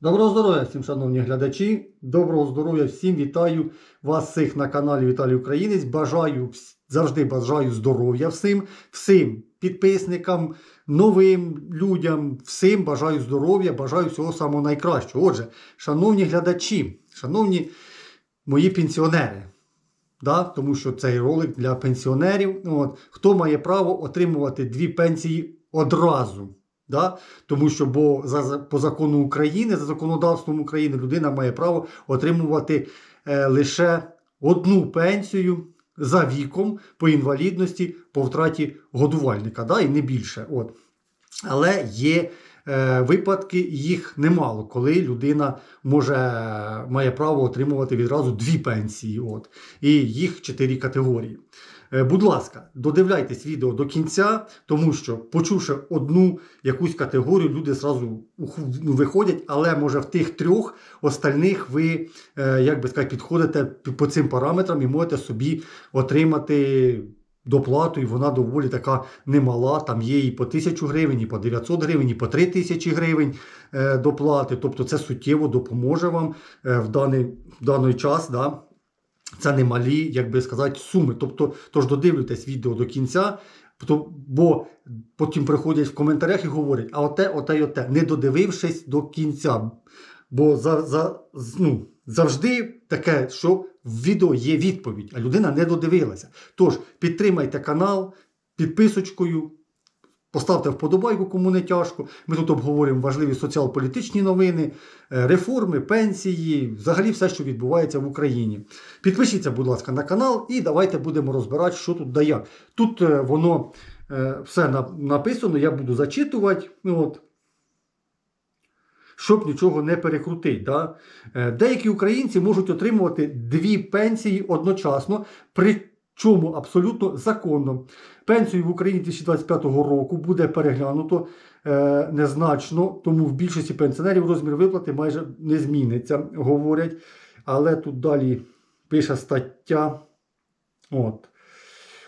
Доброго здоров'я всім, шановні глядачі. Доброго здоров'я всім вітаю вас всіх на каналі Віталій Українець. Бажаю завжди бажаю здоров'я всім, всім підписникам, новим людям, всім бажаю здоров'я, бажаю всього самого найкращого. Отже, шановні глядачі, шановні мої пенсіонери. Да? Тому що цей ролик для пенсіонерів. От, хто має право отримувати дві пенсії одразу? Да? Тому що бо за, по закону України, за законодавством України, людина має право отримувати е, лише одну пенсію за віком по інвалідності по втраті годувальника, да? і не більше. От. Але є е, випадки, їх немало, коли людина може, має право отримувати відразу дві пенсії. От, і їх чотири категорії. Е, Будь ласка, додивляйтесь відео до кінця, тому що, почувши одну якусь категорію, люди зразу ну, виходять, але може в тих трьох остальних ви, е, як би сказати, підходите по цим параметрам і можете собі отримати доплату, і вона доволі така немала. Там є і по 1000 гривень, і по 900 гривень, і по 3000 гривень е, доплати. Тобто це суттєво допоможе вам в даний, в даний час. Да? Це немалі, як би сказати, суми. Тобто, тож додивлюйтесь відео до кінця, бо потім приходять в коментарях і говорять, а оте, оте, й оте, не додивившись до кінця. Бо за, за, ну, завжди таке, що в відео є відповідь, а людина не додивилася. Тож підтримайте канал підписочкою, поставте вподобайку, кому не тяжко. Ми тут обговорюємо важливі соціал-політичні новини, е, реформи, пенсії, взагалі все, що відбувається в Україні. Підпишіться, будь ласка, на канал і давайте будемо розбирати, що тут да як. Тут е, воно е, все написано, я буду зачитувати. ну, От. Щоб нічого не перекрутити. Да? Деякі українці можуть отримувати дві пенсії одночасно, причому абсолютно законно. Пенсію в Україні 2025 року буде переглянуто е, незначно, тому в більшості пенсіонерів розмір виплати майже не зміниться, говорять. Але тут далі пише стаття. От.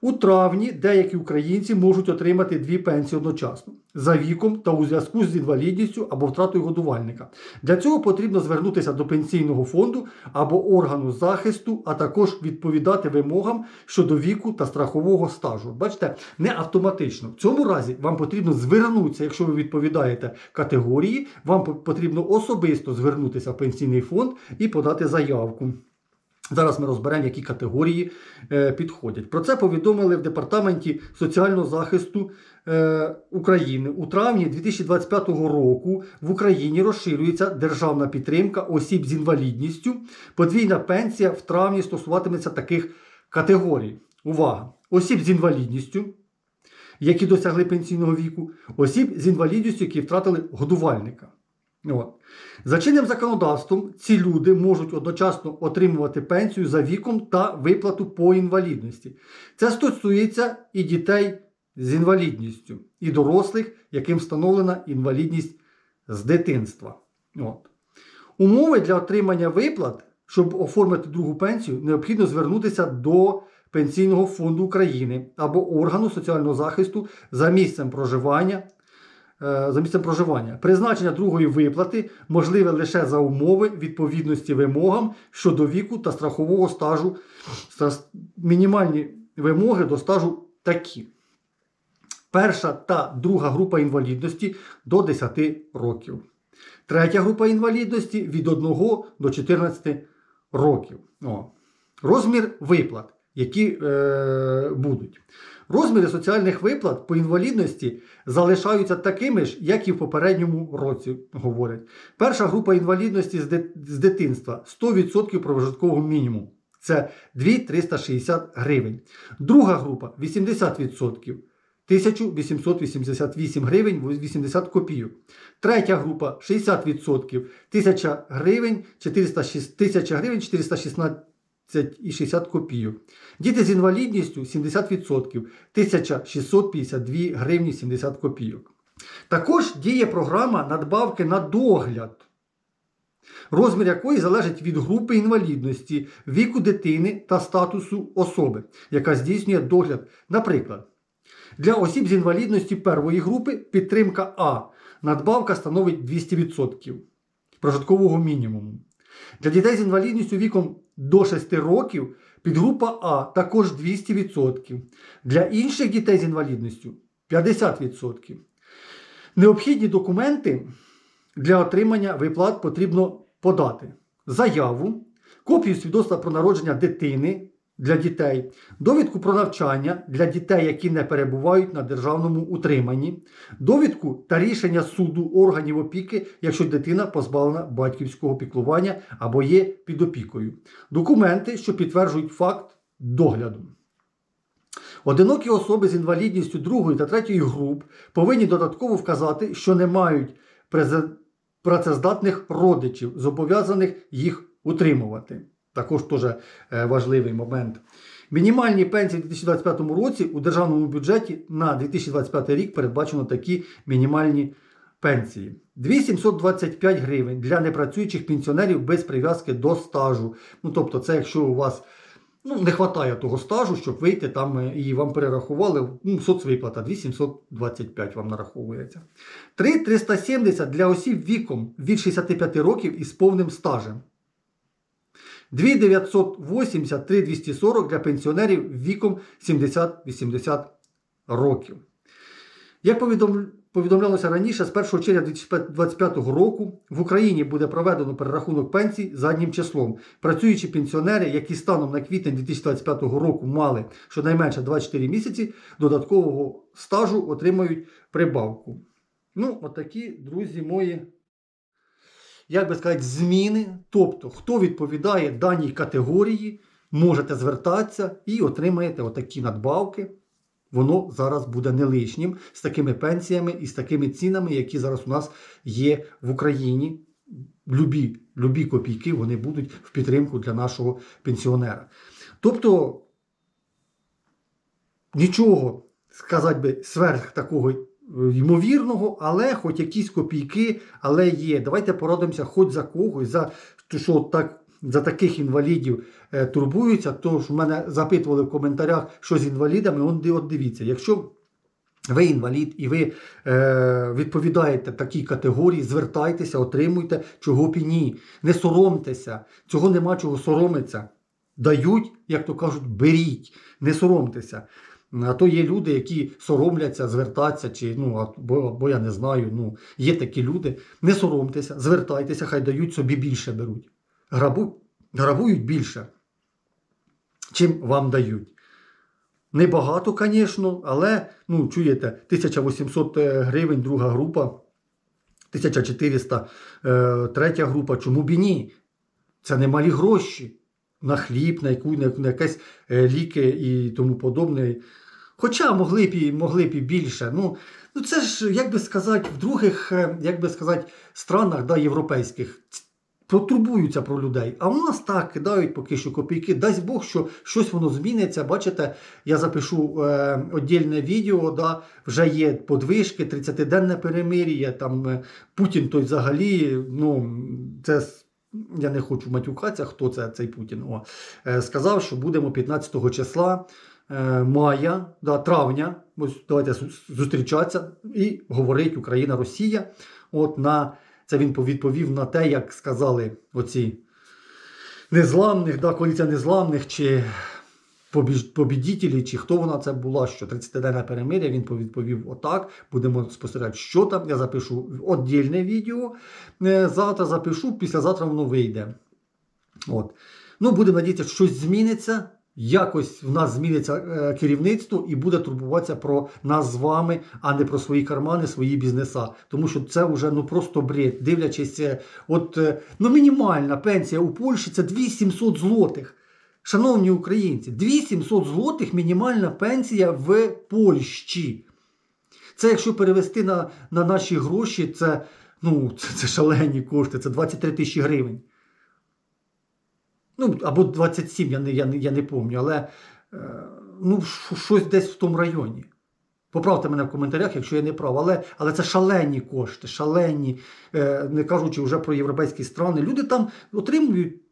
У травні деякі українці можуть отримати дві пенсії одночасно за віком та у зв'язку з інвалідністю або втратою годувальника. Для цього потрібно звернутися до пенсійного фонду або органу захисту, а також відповідати вимогам щодо віку та страхового стажу. Бачите, не автоматично. В цьому разі вам потрібно звернутися, якщо ви відповідаєте категорії, вам потрібно особисто звернутися в пенсійний фонд і подати заявку. Зараз ми розберемо, які категорії е, підходять. Про це повідомили в Департаменті соціального захисту е, України. У травні 2025 року в Україні розширюється державна підтримка осіб з інвалідністю. Подвійна пенсія в травні стосуватиметься таких категорій. Увага! Осіб з інвалідністю, які досягли пенсійного віку, осіб з інвалідністю, які втратили годувальника. От. За чинним законодавством ці люди можуть одночасно отримувати пенсію за віком та виплату по інвалідності. Це стосується і дітей з інвалідністю, і дорослих, яким встановлена інвалідність з дитинства. От. Умови для отримання виплат, щоб оформити другу пенсію, необхідно звернутися до Пенсійного фонду України або органу соціального захисту за місцем проживання за місцем проживання. Призначення другої виплати можливе лише за умови відповідності вимогам щодо віку та страхового стажу. Мінімальні вимоги до стажу такі. Перша та друга група інвалідності до 10 років. Третя група інвалідності від 1 до 14 років. О. Розмір виплат, які е, будуть. Розміри соціальних виплат по інвалідності залишаються такими ж, як і в попередньому році, говорять. Перша група інвалідності з, дитинства 100% прожиткового мінімуму. Це 2360 гривень. Друга група 80%. 1888 гривень 80 копійок. Третя група 60%. 1000 гривень 406, 1000 гривень 416 і 60 копійок. Діти з інвалідністю 70%. 1652 гривні 70 копійок. Також діє програма надбавки на догляд, розмір якої залежить від групи інвалідності, віку дитини та статусу особи, яка здійснює догляд. Наприклад, для осіб з інвалідності первої групи підтримка А. Надбавка становить 200%. прожиткового мінімуму. Для дітей з інвалідністю віком до 6 років підгрупа А також 200%. Для інших дітей з інвалідністю 50%. Необхідні документи для отримання виплат потрібно подати заяву, копію свідоцтва про народження дитини для дітей, довідку про навчання для дітей, які не перебувають на державному утриманні, довідку та рішення суду органів опіки, якщо дитина позбавлена батьківського піклування або є під опікою, документи, що підтверджують факт догляду. Одинокі особи з інвалідністю другої та третьої груп повинні додатково вказати, що не мають працездатних родичів, зобов'язаних їх утримувати. Також теж е, важливий момент. Мінімальні пенсії у 2025 році у державному бюджеті на 2025 рік передбачено такі мінімальні пенсії. 2725 гривень для непрацюючих пенсіонерів без прив'язки до стажу. Ну, тобто, це якщо у вас ну, не вистачає того стажу, щоб вийти там е, і вам перерахували ну, соцвиплата 2725 вам нараховується. 3370 для осіб віком від 65 років із повним стажем. 2980 3240 для пенсіонерів віком 70-80 років. Як повідомлялося раніше, з 1 червня 2025 року в Україні буде проведено перерахунок пенсій заднім числом. Працюючі пенсіонери, які станом на квітень 2025 року мали щонайменше 24 місяці додаткового стажу, отримають прибавку. Ну, отакі, друзі мої, як би сказати, зміни. Тобто, хто відповідає даній категорії, можете звертатися і отримаєте отакі надбавки воно зараз буде не лишнім з такими пенсіями і з такими цінами, які зараз у нас є в Україні. Любі, любі копійки вони будуть в підтримку для нашого пенсіонера. Тобто нічого сказати би сверх такого ймовірного, але хоч якісь копійки, але є. Давайте порадимося хоч за когось, за що так. За таких інвалідів е, турбуються, то ж мене запитували в коментарях, що з інвалідами. От дивіться, якщо ви інвалід і ви е, відповідаєте такій категорії, звертайтеся, отримуйте, чого б і ні. Не соромтеся, цього нема чого соромитися. Дають, як то кажуть, беріть, не соромтеся. А то є люди, які соромляться, звертатися, чи ну або, або я не знаю. Ну є такі люди. Не соромтеся, звертайтеся, хай дають собі більше беруть. Грабу, грабують більше, чим вам дають. Небагато, звісно, але ну, чуєте, 1800 гривень друга група, 1400 е, третя група. Чому б і ні? Це немалі гроші на хліб, на, яку, на, якісь е, ліки і тому подобне. Хоча могли б і могли б і більше. Ну, ну це ж, як би сказати, в других, е, як би сказати, странах да, європейських потурбуються про людей. А в нас так кидають поки що копійки. Дасть Бог, що щось воно зміниться. Бачите, я запишу е, віддільне відео, да, вже є подвижки, 30-денне перемир'я. Там е, Путін той взагалі, ну, це. Я не хочу матюкатися, хто це цей Путін. О, е, сказав, що будемо 15 числа е, мая, да, травня. Ось давайте зустрічатися і говорить Україна-Росія. От на це він відповів на те, як сказали оці незламних, да, коаліція незламних чи побідітелі, чи хто вона це була, що 30-денне перемир'я, він відповів отак. Будемо спостерігати, що там. Я запишу віддільне відео. Е, Завтра запишу, післязавтра воно вийде. От. Ну, будемо надіятися, що щось зміниться. Якось в нас зміниться е, керівництво і буде турбуватися про нас з вами, а не про свої кармани, свої бізнеса. Тому що це вже ну просто бред. Дивлячись, е, от ну мінімальна пенсія у Польщі це 2700 злотих. Шановні українці, 2700 злотих мінімальна пенсія в Польщі. Це якщо перевести на, на наші гроші, це, ну, це, це шалені кошти, це 23 тисячі гривень. Ну, або 27, я не, я я не пам'ятаю, але е, ну, щось десь в тому районі. Поправте мене в коментарях, якщо я не прав, але, але це шалені кошти, шалені, е, не кажучи вже про європейські страни. Люди там отримують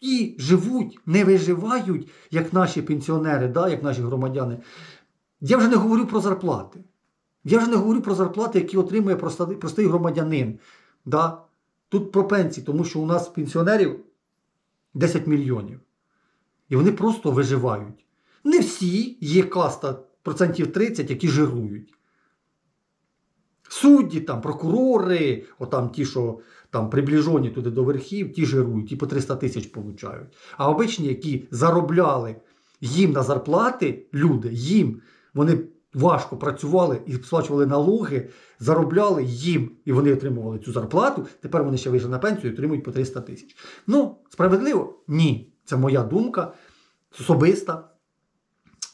і живуть, не виживають, як наші пенсіонери, да, як наші громадяни. Я вже не говорю про зарплати. Я вже не говорю про зарплати, які отримує простий, громадянин. Да? Тут про пенсії, тому що у нас пенсіонерів 10 мільйонів. І вони просто виживають. Не всі, є каста процентів 30, які жирують. Судді, там, прокурори, отам ті, що там приближені туди до верхів, ті жирують, ті по 300 тисяч получають. А обичні, які заробляли їм на зарплати, люди, їм, вони важко працювали і сплачували налоги, заробляли їм, і вони отримували цю зарплату. Тепер вони ще вийшли на пенсію і отримують по 300 тисяч. Ну, справедливо? Ні. Це моя думка особиста.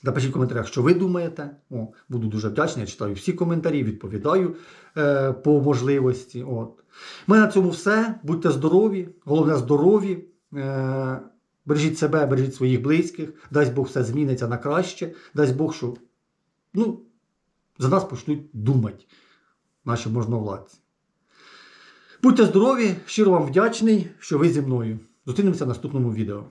Напишіть в коментарях, що ви думаєте. О, буду дуже вдячний. Я читаю всі коментарі, відповідаю е, по можливості. От. У мене на цьому все. Будьте здорові, головне здорові. Е, бережіть себе, бережіть своїх близьких. Дасть Бог все зміниться на краще. Дасть Бог, що ну, за нас почнуть думати наші можновладці. Будьте здорові, щиро вам вдячний, що ви зі мною. Зустрінемося в наступному відео.